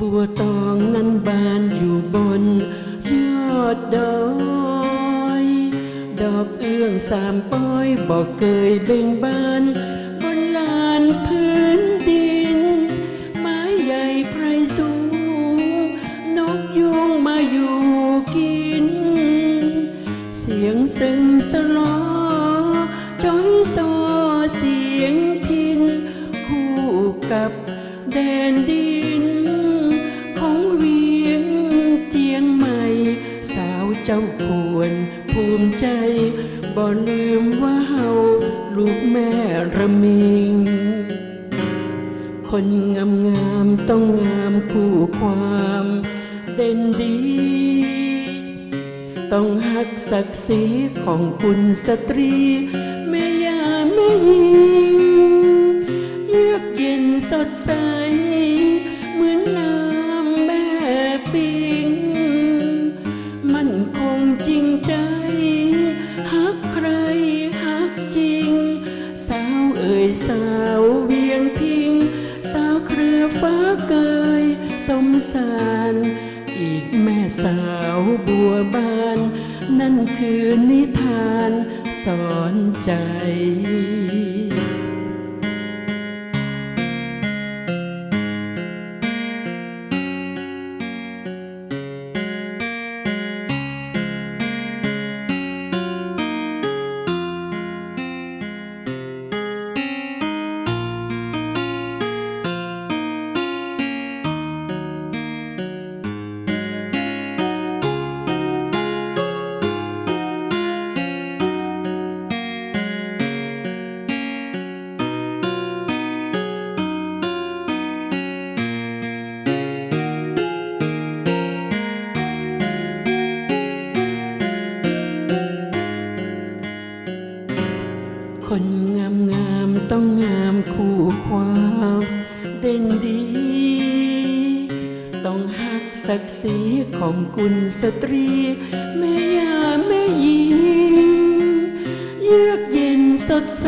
บัวตองนั้นบานอยู่บนยอดดอยดอกเอื้องสามป้อยบอกเคยเบ่งบานบนลานพื้นดิน ไม้ใหญ่ไพรสูง นกยุงมาอยู่กิน เสียงซึ้งสลอจ้อยซอเสียงพิน คู่กับแดนดิ จ้าควรภูมิใจ บ่ลืมว่าเฮาลูกแม่ระมิง คนงามงามต้องงามคู่ความเด่นดี ต้องหักศักดิ์ศรีของคุณสตรีแม่ยาแม่หญิงเยือกเย็นสดใส สาวเวียงพิง สาวเครือฟ้าเกยสมสารอีกแม่สาวบัวบาน นั่นคือนิทานสอนใจ คนงามงามๆต้องงามคู่ความเด่นดี ต้องหักศักดิ์ศรีของกุลสตรี แม่ยาแม่หญิง เยือกเย็นสดใส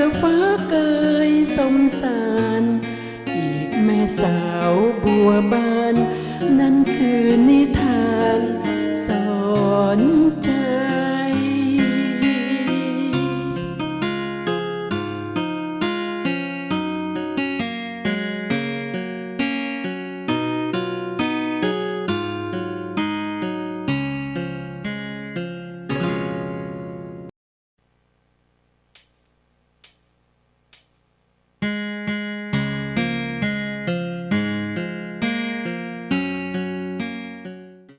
อฟ้าเกยสงสาร อีกแม่สาวบัวบาน นั่นคือนิ